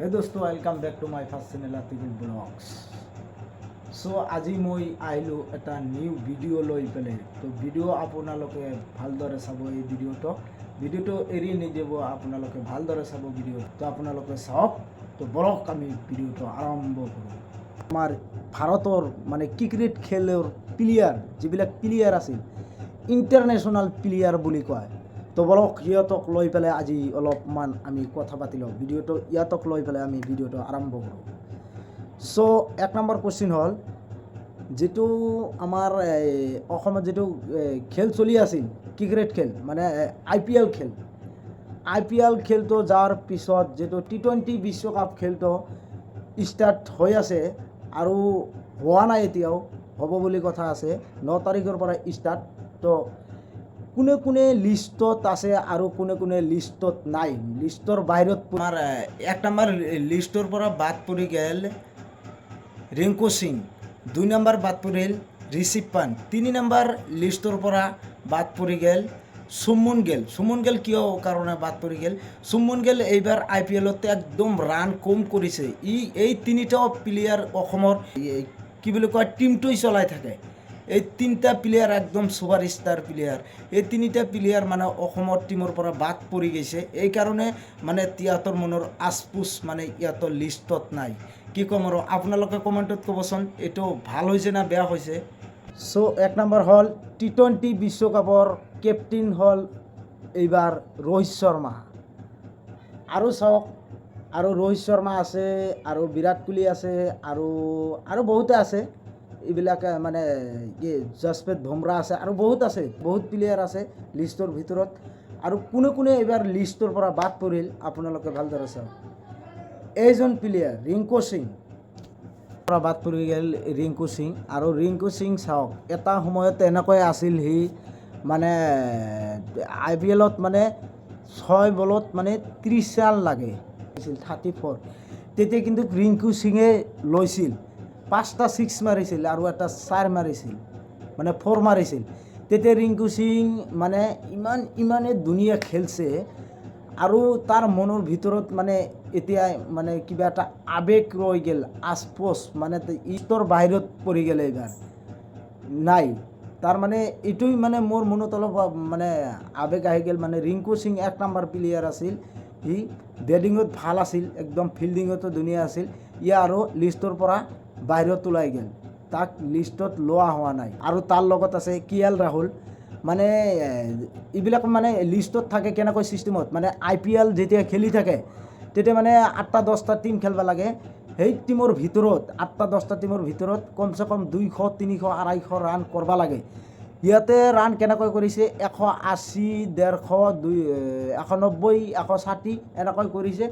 হে দোস্ত welcome back to my first channel Atikul blogs চ' আজি মই আহিলোঁ এটা নিউ ভিডিঅ' লৈ পেলাই। তো ভিডিঅ' আপোনালোকে ভালদৰে চাব এই ভিডিঅ'টো ভিডিঅ'টো এৰি নিদিব, আপোনালোকে ভালদৰে চাব ভিডিঅ' তো আপোনালোকে চাওক। তো বলক আমি ভিডিঅ'টো আৰম্ভ কৰোঁ। আমাৰ ভাৰতৰ মানে ক্ৰিকেট খেলৰ প্লেয়াৰ যিবিলাক প্লেয়াৰ আছিল ইণ্টাৰনেশ্যনেল প্লেয়াৰ বুলি কয়। তো বলক সিহঁতক লৈ পেলাই আজি অলপমান আমি কথা পাতি লওঁ ভিডিঅ'টো ইহঁতক লৈ পেলাই আমি ভিডিঅ'টো আৰম্ভ কৰোঁ। চ' এক নম্বৰ কুৱেশ্যন হ'ল, যিটো আমাৰ অসমত যিটো খেল চলি আছিল, ক্ৰিকেট খেল মানে আই পি এল খেল। আই পি এল খেলটো যাৰ পিছত যিটো টি টুৱেণ্টি বিশ্বকাপ খেলটো ষ্টাৰ্ট হৈ আছে আৰু হোৱা নাই এতিয়াও, হ'ব বুলি কথা আছে, ন তাৰিখৰ পৰা ষ্টাৰ্ট, তো কোনে কোনে লিষ্টত আছে আৰু কোনে কোনে লিষ্টত নাই। লিষ্টৰ বাহিৰত আমাৰ এক নম্বৰ লিষ্টৰ পৰা বাদ পৰি গ'ল ৰিংকু সিং। দুই নম্বৰ বাদ পৰিল ঋষিভ পান। তিনি নম্বৰ লিষ্টৰ পৰা বাদ পৰি গ'ল চুমন গেল। চুমন গেল কিয় কাৰণে বাদ পৰি গ'ল? চুমন গেল এইবাৰ আই পি এলত একদম ৰান কম কৰিছে। ই, এই তিনিটা প্লেয়াৰ অসমৰ কি বুলি কয় টীমটোই চলাই থাকে। এই তিনিটা প্লেয়াৰ একদম ছুপাৰ ষ্টাৰ প্লেয়াৰ এই তিনিটা প্লেয়াৰ মানে অসমৰ টীমৰ পৰা বাদ পৰি গৈছে। এইকাৰণে মানে ইহঁতৰ মনৰ আচপুচ মানে ইহঁতৰ লিষ্টত নাই। কি ক'ম আৰু, আপোনালোকে কমেণ্টত ক'বচোন, এইটো ভালো হৈছে না বেয়া হৈছে? চ' এক নম্বৰ হ'ল টি টুৱেণ্টি বিশ্বকাপৰ কেপ্টেইন হ'ল এইবাৰ ৰোহিত শৰ্মা। আৰু চাওক, আৰু ৰোহিত শৰ্মা আছে, আৰু বিৰাট কোহলি আছে, আৰু আৰু বহুতে আছে। এইবিলাক মানে কি, যশপ্ৰীত বুমৰা আছে আৰু বহুত আছে, বহুত প্লেয়াৰ আছে লিষ্টৰ ভিতৰত। আৰু কোনে কোনে এইবাৰ লিষ্টৰ পৰা বাদ পৰিল, আপোনালোকে ভালদৰে চাওক। এইজন প্লেয়াৰ ৰিংকু সিং। পৰা বাদ পৰি গ'ল ৰিংকু সিং। আৰু ৰিংকু সিং চাওক, এটা সময়ত এনেকৈ আছিল সি মানে আই পি এলত মানে ছয় বলত মানে ত্ৰিছ ৰান লাগে। থাৰ্টি ফ'ৰ তেতিয়া কিন্তু ৰিংকু সিঙে লৈছিল। পাঁচটা ছিক্স মাৰিছিল আৰু এটা চাৰ মাৰিছিল মানে ফ'ৰ মাৰিছিল। তেতিয়া ৰিংকু সিং মানে ইমান, ইমানে ধুনীয়া খেলছে আৰু তাৰ মনৰ ভিতৰত মানে এতিয়া মানে কিবা এটা আৱেগ ৰৈ গ'ল, আচপচ মানে ইটোৰ বাহিৰত পৰি গ'ল এইবাৰ। নাই, তাৰ মানে এইটোই মানে মোৰ মনত অলপ মানে আৱেগ আহি গ'ল মানে ৰিংকু সিং এক নম্বৰ প্লেয়াৰ আছিল, সি বেটিঙত ভালো আছিল, একদম ফিল্ডিঙতো ধুনীয়া আছিল। ই আৰু লিষ্টৰ পৰা বাহিৰত ওলাই গ'ল। তাক লিষ্টত লোৱা হোৱা নাই। আৰু তাৰ লগত আছে কে এল ৰাহুল। মানে এইবিলাক মানে লিষ্টত থাকে কেনেকৈ ছিষ্টেমত মানে আই পি এল যেতিয়া খেলি থাকে, তেতিয়া মানে আঠটা, দহটা টীম খেলিব লাগে। সেই টীমৰ ভিতৰত, আঠটা, দহটা টীমৰ ভিতৰত কমচে কম দুইশ, তিনিশ, আঢ়াইশ ৰান কৰিব লাগে। ইয়াতে ৰাণ কেনেকৈ কৰিছে? এশ আশী ডেৰশ দুই এশ নব্বৈ, এশ ষাঠি, এনেকৈ কৰিছে।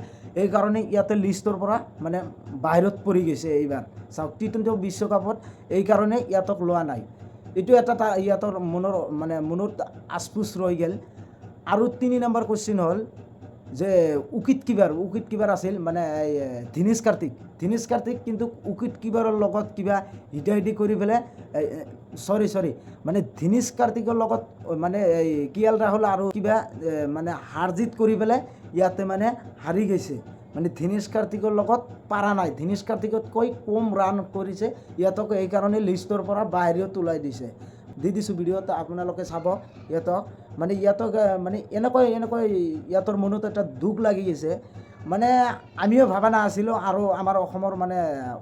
এইকাৰণে ইয়াতে লিষ্টৰ পৰা মানে বাহিৰত পৰি গৈছে এইবাৰ। চাওক টি টুৱেণ্টি বিশ্বকাপত এইকাৰণে ইয়াতক লোৱা নাই। এইটো এটা তা ইহঁতৰ মনৰ মানে মনত আচপুচ ৰৈ গ'ল। আৰু তিনি নম্বৰ কুৱেশ্যন হ'ল যে উকিত কিবাৰ উকিত কিবাৰ আছিল মানে এই, এ, কাৰ্তিক। ধীনেশ কাৰ্তিক কিন্তু উকিত কিবাৰৰ লগত কিবা হিতাহিতি কৰি পেলাই চৰি চৰি মানে ধীনেশ কাৰ্তিকৰ লগত মানে এই কে এল ৰাহুল আৰু কিবা মানে হাৰ জিত কৰি পেলাই ইয়াতে মানে হাৰি গৈছে। মানে ধীনেশ কাৰ্তিকৰ লগত পাৰা নাই। ধীনেশ কাৰ্তিকতকৈ কম ৰান কৰিছে। ইহঁতক এইকাৰণে লিষ্টৰ পৰা বাহিৰত ওলাই দিছে। দি দিছোঁ ভিডিঅ'ত আপোনালোকে চাব। ইহঁতক মানে ইহঁতক মানে এনেকৈ এনেকৈ ইহঁতৰ মনত এটা দুখ লাগি গৈছে। মানে আমিও ভবা নাছিলোঁ আৰু আমাৰ অসমৰ মানে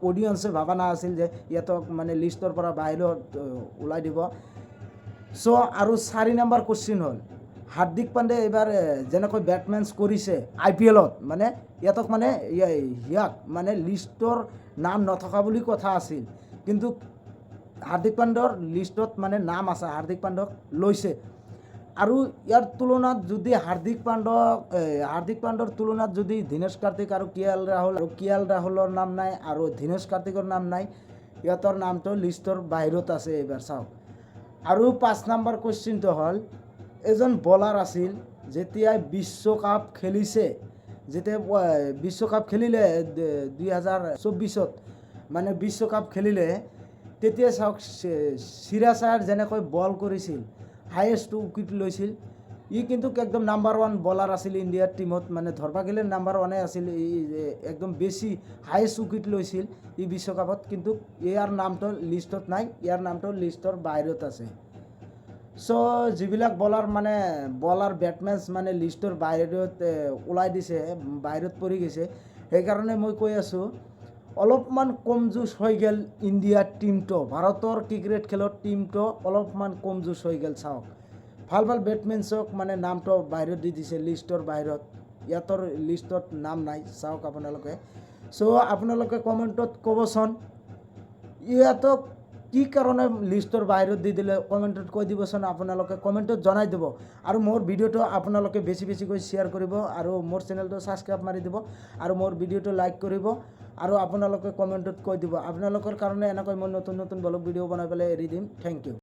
অডিয়েঞ্চে ভবা নাছিল যে ইহঁতক মানে লিষ্টৰ পৰা বাহিৰত ওলাই দিব। চ' আৰু চাৰি নম্বৰ কুৱেশ্যন হ'ল, হাৰ্দিক পাণ্ডে এইবাৰ যেনেকৈ বেটমেন্স কৰিছে আই পি এলত মানে ইহঁতক মানে ইয়াক মানে লিষ্টৰ নাম নথকা বুলি কথা আছিল। কিন্তু হাৰ্দিক পাণ্ডেৰ লিষ্টত মানে নাম আছে, হাৰ্দিক পাণ্ডেক লৈছে। আৰু ইয়াৰ তুলনাত যদি হাৰ্দিক পাণ্ডক হাৰ্দিক পাণ্ডৰ তুলনাত যদি দীনেশ কাৰ্তিক আৰু কে এল ৰাহুল, আৰু কে এল ৰাহুলৰ নাম নাই আৰু দীনেশ কাৰ্তিকৰ নাম নাই ইহঁতৰ নামটো লিষ্টৰ বাহিৰত আছে এইবাৰ, চাওক। আৰু পাঁচ নম্বৰ কুৱেশ্যনটো হ'ল, এজন বলাৰ আছিল যেতিয়াই বিশ্বকাপ খেলিছে, যেতিয়া বিশ্বকাপ খেলিলে দুই হাজাৰ চৌব্বিছত মানে বিশ্বকাপ খেলিলে তেতিয়া চাওক চিৰাচাৰ যেনেকৈ বল কৰিছিল হায়েষ্ট উইকেট লৈছিল, ই কিন্তু একদম নাম্বাৰ ওৱান বলাৰ আছিল ইণ্ডিয়াৰ টীমত মানে ধৰবা গ'লে নাম্বাৰ ওৱানে আছিল, ই একদম বেছি হাইষ্ট উইকেট লৈছিল ই বিশ্বকাপত, কিন্তু ইয়াৰ নামটো লিষ্টত নাই, ইয়াৰ নামটো লিষ্টৰ বাহিৰত আছে। চ' যিবিলাক বলাৰ মানে বলাৰ বেটমেনছ মানে লিষ্টৰ বাহিৰত ওলাই দিছে, বাহিৰত পৰি গৈছে, সেইকাৰণে মই কৈ আছোঁ অলপমান কমজোচ হৈ গ'ল ইণ্ডিয়াৰ টীমটো। ভাৰতৰ ক্ৰিকেট খেলৰ টীমটো অলপমান কমজোচ হৈ গ'ল, চাওক। ভালো ভালো বেটমেনছক মানে নামটো বাহিৰত দি দিছে, লিষ্টৰ বাহিৰত। ইয়াতৰ লিষ্টত নাম নাই, চাওক আপোনালোকে। চ' আপোনালোকে কমেণ্টত ক'বচোন, ইয়াতক কি কাৰণে লিষ্টৰ বাহিৰত দি দিলে? কমেণ্টত কৈ দিবচোন, আপোনালোকে কমেণ্টত জনাই দিব। আৰু মোৰ ভিডিঅ'টো আপোনালোকে বেছি বেছিকৈ শ্বেয়াৰ কৰিব আৰু মোৰ চেনেলটো ছাবস্ক্ৰাইব মাৰি দিব আৰু মোৰ ভিডিঅ'টো লাইক কৰিব। আৰু আপোনালোকে কমেণ্টত কৈ দিব। আপোনালোকৰ কাৰণে এনেকৈ মই নতুন নতুন ব্লগ ভিডিঅ' বনাই পেলাই এৰি দিম। Thank you